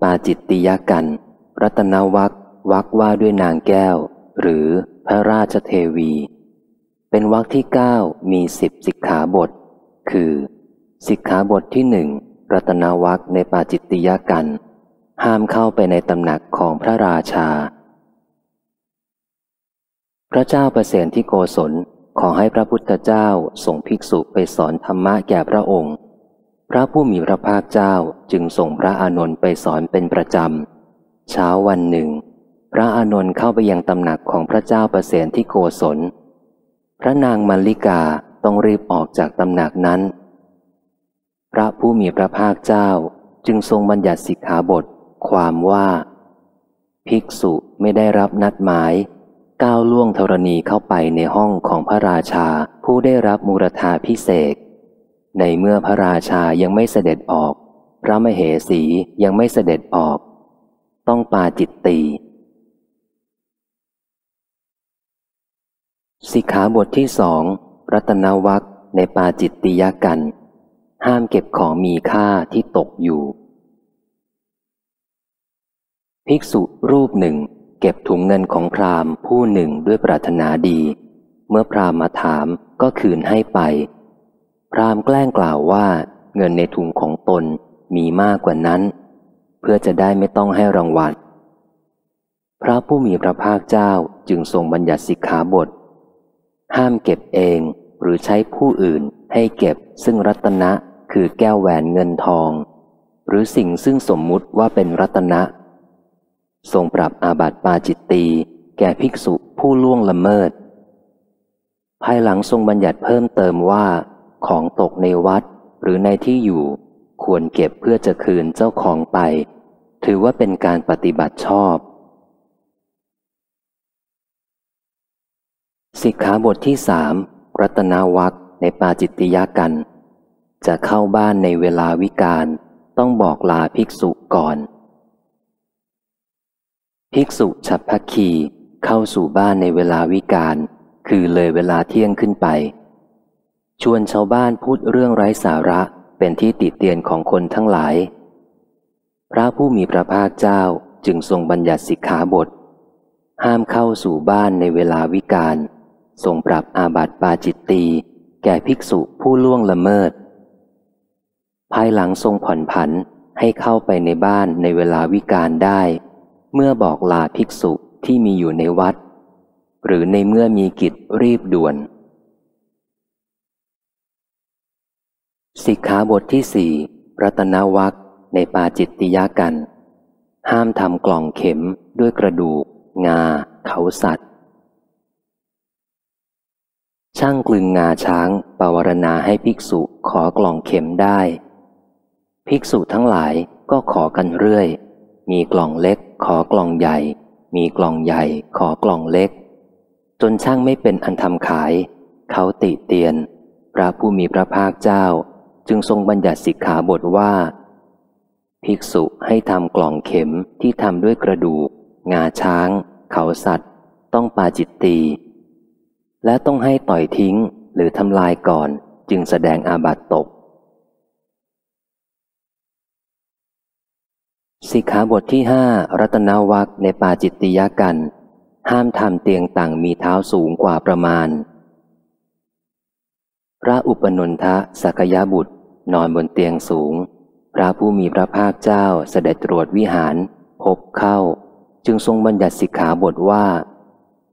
ปาจิตติยกัน รัตนวักวักว่าด้วยนางแก้ว หรือพระราชเทวี เป็นวักที่เก้ามีสิบสิกขาบท คือ สิกขาบทที่หนึ่งรัตนวักในปาจิตติยกัน ห้ามเข้าไปในตำหนักของพระราชา พระเจ้าประเสนที่โกศลขอให้พระพุทธเจ้าส่งภิกษุไปสอนธรรมะแก่พระองค์ พระผู้มีพระภาคเจ้าจึงส่งพระอานนท์ไปสอนเป็นประจำ เช้าวันหนึ่ง พระอานนท์เข้าไปยังตำหนักของพระเจ้าประเสนที่โกศล พระนางมัลลิกาต้องรีบออกจากตำหนักนั้น พระผู้มีพระภาคเจ้าจึงทรงบัญญัติสิกขาบท ความว่า ภิกษุไม่ได้รับนัดหมาย ก้าวล่วงธรณีเข้าไปในห้องของพระราชาผู้ได้รับมูรธาพิเศษ ในเมื่อพระราชายังไม่เสด็จออก พระมเหสียังไม่เสด็จออก ต้องปาจิตตีสิกขาบทที่สองรัตนวักในปาจิตติยกัน ห้ามเก็บของมีค่าที่ตกอยู่ ภิกษุรูปหนึ่ง เก็บถุงเงินของพราหมณ์ผู้หนึ่งด้วยปรารถนาดี เมื่อพราหมณ์มาถามก็คืนให้ไป พรามแกล้งกล่าวว่าเงินในถุงของตนมีมากกว่านั้น เพื่อจะได้ไม่ต้องให้รางวัล พระผู้มีพระภาคเจ้าจึงทรงบัญญัติสิกขาบท ห้ามเก็บเองหรือใช้ผู้อื่นให้เก็บซึ่งรัตนะคือแก้วแหวนเงินทอง หรือสิ่งซึ่งสมมุติว่าเป็นรัตนะ ทรงปรับอาบัติปาจิตตีแก่ภิกษุผู้ล่วงละเมิด ภายหลังทรงบัญญัติเพิ่มเติมว่า ของตกในวัดหรือในที่อยู่ ควรเก็บเพื่อจะคืนเจ้าของไป ถือว่าเป็นการปฏิบัติชอบ สิกขาบทที่สามรัตนาวักในปาจิตติยากัน จะเข้าบ้านในเวลาวิกาลต้องบอกลาภิกษุก่อน ภิกษุฉับพักคีเข้าสู่บ้านในเวลาวิกาลคือเลยเวลาเที่ยงขึ้นไป ชวนชาวบ้านพูดเรื่องไร้สาระเป็นที่ติดเตียนของคนทั้งหลาย พระผู้มีพระภาคเจ้าจึงทรงบัญญัติสิกขาบท ห้ามเข้าสู่บ้านในเวลาวิกาลทรงปรับอาบัติปาจิตตีแก่ภิกษุผู้ล่วงละเมิด ภายหลังทรงผ่อนผันให้เข้าไปในบ้านในเวลาวิกาลได้ เมื่อบอกลาภิกษุที่มีอยู่ในวัด หรือในเมื่อมีกิจรีบด่วน สิกขาบทที่สี่รัตนวักในปาจิตติยากัน ห้ามทำกล่องเข็มด้วยกระดูก งา เขาสัตว์ ช่างกลึงงาช้างปวารณาให้ภิกษุขอกล่องเข็มได้ ภิกษุทั้งหลายก็ขอกันเรื่อย มีกล่องเล็กขอกล่องใหญ่ มีกล่องใหญ่ขอกล่องเล็ก จนช่างไม่เป็นอันทำขาย เขาติเตียน พระผู้มีพระภาคเจ้า จึงทรงบัญญัติสิกขาบทว่า ภิกษุให้ทำกล่องเข็มที่ทำด้วยกระดูก งาช้าง เขาสัตว์ ต้องปาจิตตี และต้องให้ต่อยทิ้งหรือทำลายก่อนจึงแสดงอาบัตตกสิกขาบทที่ห้ารัตนวักในปาจิตติยกัน ห้ามทำเตียงต่างมีเท้าสูงกว่าประมาณ พระอุปนนทะสักยบุตร นอนบนเตียงสูง พระผู้มีพระภาคเจ้าเสด็จตรวจวิหาร พบเข้า จึงทรงบัญญัติสิกขาบทว่า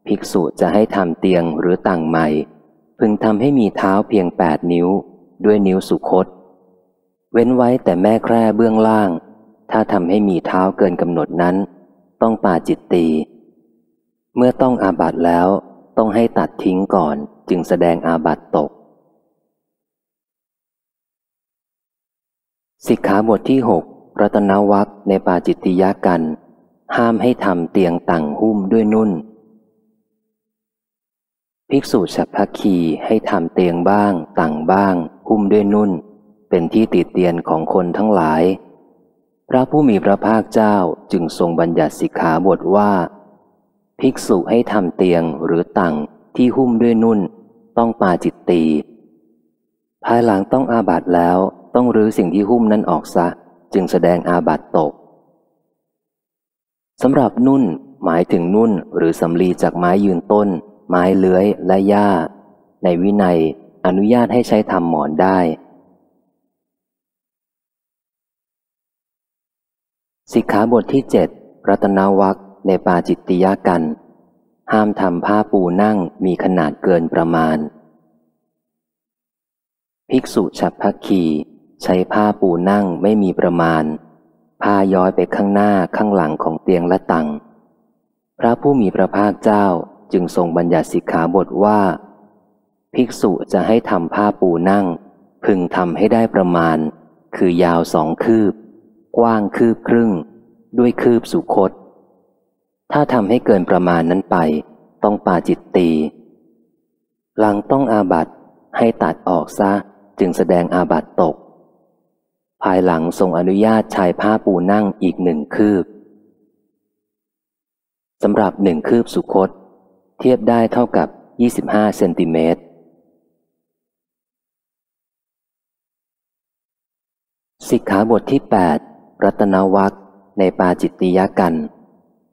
ภิกษุจะให้ทำเตียงหรือต่างใหม่ พึงทำให้มีเท้าเพียงแปดนิ้ว ด้วยนิ้วสุคต เว้นไว้แต่แม่แคร่เบื้องล่าง ถ้าทำให้มีเท้าเกินกำหนดนั้น ต้องปาจิตตีเมื่อต้องอาบัตแล้วต้องให้ตัดทิ้งก่อนจึงแสดงอาบัตตก สิกขาบทที่หกรัตนวักในปาจิตติยากัน ห้ามให้ทำเตียงต่างหุ้มด้วยนุ่น ภิกษุฉัพพคีให้ทำเตียงบ้างต่างบ้าง หุ้มด้วยนุ่น เป็นที่ติดเตียนของคนทั้งหลาย พระผู้มีพระภาคเจ้าจึงทรงบัญญัติสิกขาบทว่า ภิกษุให้ทำเตียงหรือตังที่หุ้มด้วยนุ่น ต้องปาจิตตีภายหลังต้องอาบัตแล้ว ต้องรื้อสิ่งที่หุ้มนั้นออกซะ จึงแสดงอาบัตตกสำหรับนุ่นหมายถึงนุ่นหรือสำลีจากไม้ยืนต้น ไม้เลื้อยและหญ้า ในวินัยอนุญาตให้ใช้ทำหมอนได้ สิกขาบทที่เจ็ดรัตนวักในปาจิตติยกัน ห้ามทำผ้าปูนั่งมีขนาดเกินประมาณ ภิกษุฉับพักคี ใช้ผ้าปูนั่งไม่มีประมาณ ผ้าย้อยไปข้างหน้าข้างหลังของเตียงและตังพระผู้มีพระภาคเจ้าจึงทรงบัญญัติสิกขาบทว่า ภิกษุจะให้ทำผ้าปูนั่ง พึงทำให้ได้ประมาณ คือยาวสองคืบ กว้างคืบครึ่ง ด้วยคืบสุคต ถ้าทำให้เกินประมาณนั้นไป ต้องปาจิตตีหลังต้องอาบัตให้ตัดออกซะจึงแสดงอาบัตตก ภายหลังทรงอนุญาตชายผ้าปูนั่งอีกหนึ่งคืบสำหรับหนึ่งคืบสุคต เทียบได้เท่ากับ 25 เซนติเมตรสิกขาบทที่ 8 รัตนวัคในปาจิตติยกัน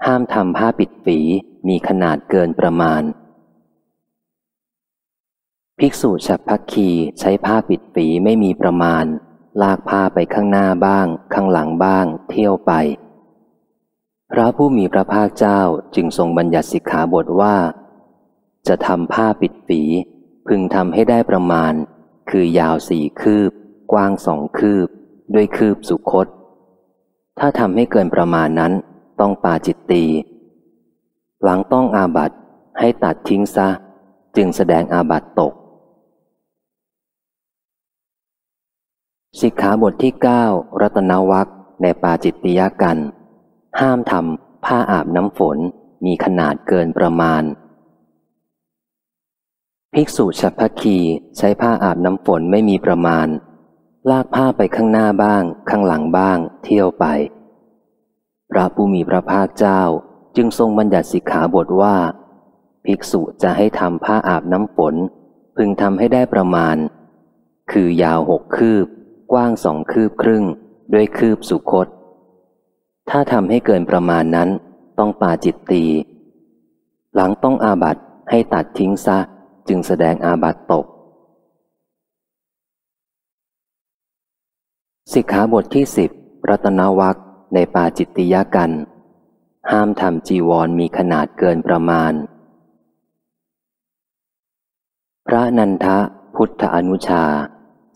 ห้ามทำผ้าปิดฝีมีขนาดเกินประมาณ ภิกษุฉับพักคีใช้ผ้าปิดฝีไม่มีประมาณ ลากผ้าไปข้างหน้าบ้าง ข้างหลังบ้าง เที่ยวไป พระผู้มีพระภาคเจ้าจึงทรงบัญญัติสิกขาบทว่า จะทำผ้าปิดฝี พึงทำให้ได้ประมาณ คือยาวสี่คืบ กว้างสองคืบ ด้วยคืบสุคต ถ้าทำให้เกินประมาณนั้น ต้องปาจิตตี หลังต้องอาบัตให้ตัดทิ้งซะ จึงแสดงอาบัตตก สิกขาบทที่เก้ารัตนวัคในปาจิตติยกัน ห้ามทำผ้าอาบน้ำฝนมีขนาดเกินประมาณ ภิกษุฉัพพคีใช้ผ้าอาบน้ำฝนไม่มีประมาณ ลากผ้าไปข้างหน้าบ้าง ข้างหลังบ้าง เที่ยวไป พระผู้มีพระภาคเจ้าจึงทรงบัญญัติสิกขาบทว่า ภิกษุจะให้ทำผ้าอาบน้ำฝน พึงทำให้ได้ประมาณ คือยาวหกคืบ กว้างสองคืบครึ่ง ด้วยคืบสุคต ถ้าทำให้เกินประมาณนั้น ต้องปาจิตตี หลังต้องอาบัตให้ตัดทิ้งซะ จึงแสดงอาบัตตก สิกขาบทที่สิบรัตนวัคในปาจิตติยกัน ห้ามทำจีวรมีขนาดเกินประมาณ พระนันทะพุทธอนุชา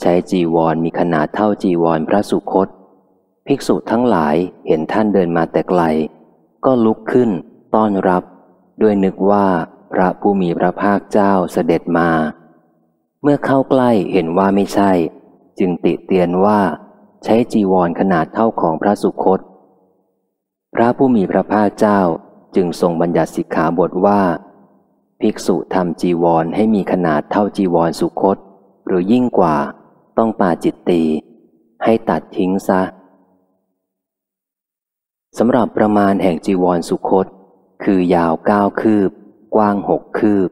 ใช้จีวรมีขนาดเท่าจีวรพระสุคต ภิกษุทั้งหลายเห็นท่านเดินมาแต่ไกล ก็ลุกขึ้น ต้อนรับ ด้วยนึกว่าพระผู้มีพระภาคเจ้าเสด็จมา เมื่อเข้าใกล้เห็นว่าไม่ใช่ จึงติเตียนว่า ใช้จีวรขนาดเท่าของพระสุคต พระผู้มีพระภาคเจ้าจึงทรงบัญญัติสิกขาบทว่า ภิกษุทำจีวรให้มีขนาดเท่าจีวรสุคต หรือยิ่งกว่า ต้องปาจิตตีให้ตัดทิ้งซะสำหรับประมาณแห่งจีวรสุคต คือยาวเก้าคืบ กว้างหกคืบ